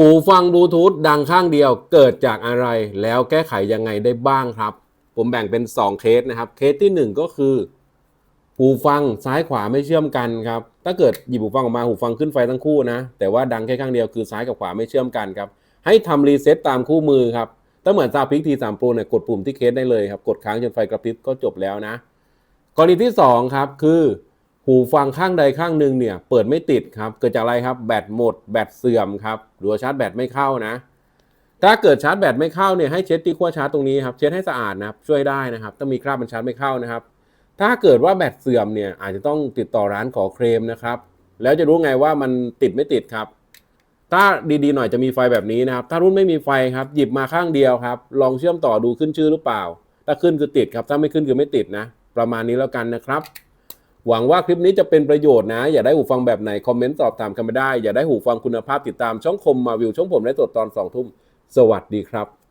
หูฟังบลูทูธดังข้างเดียวเกิดจากอะไร แล้วแก้ไขยังไงได้บ้างครับ ผมแบ่งเป็น 2 เคสนะครับ เคสที่ 1 ก็คือ หูฟังซ้ายขวาไม่เชื่อมกันครับ ถ้าเกิดหยิบหูฟังออกมาหูฟังขึ้นไฟทั้งคู่นะ แต่ว่าดังแค่ข้างเดียวคือซ้ายกับขวาไม่เชื่อมกันครับ ให้ทำรีเซ็ตตามคู่มือครับถ้าเหมือนซาพิกทีสามโปรเนี่ยกดปุ่มที่เคสได้เลยครับ กดค้างจนไฟกระพริบก็จบแล้วนะ กรณีที่2ครับคือ หูฟังข้างใดข้างหนึ่งเนี่ยเปิดไม่ติดครับ เกิดจากอะไรครับ แบตหมด แบตเสื่อมครับหรือว่าชาร์จแบตไม่เข้านะ ถ้าเกิดชาร์จแบตไม่เข้าเนี่ยให้เช็ดที่ขั้วชาร์จตรงนี้ครับ เช็ดให้สะอาดนะครับช่วยได้นะครับถ้ามีคราบมันชาร์จไม่เข้านะครับ ถ้าเกิดว่าแบตเสื่อมเนี่ยอาจจะต้องติดต่อร้านขอเคลมนะครับ แล้วจะรู้ไงว่ามันติดไม่ติดครับ ถ้าดีๆหน่อยจะมีไฟแบบนี้นะครับ ถ้ารุ่นไม่มีไฟครับ หยิบมาข้างเดียวครับ ลองเชื่อมต่อดูขึ้นชื่อหรือเปล่า ถ้าขึ้นคือติดครับ ถ้าไม่ขึ้นคือไม่ติดนะ ประมาณนี้แล้วกันนะครับ หวังว่าคลิปนี้จะเป็นประโยชน์นะ อยากได้หูฟังแบบไหน คอมเมนต์ตอบถามกันมาได้ อยากได้หูฟังคุณภาพติดตามช่องคมมาวิวช่องผมได้ตรวจตอน2ทุ่มสวัสดีครับ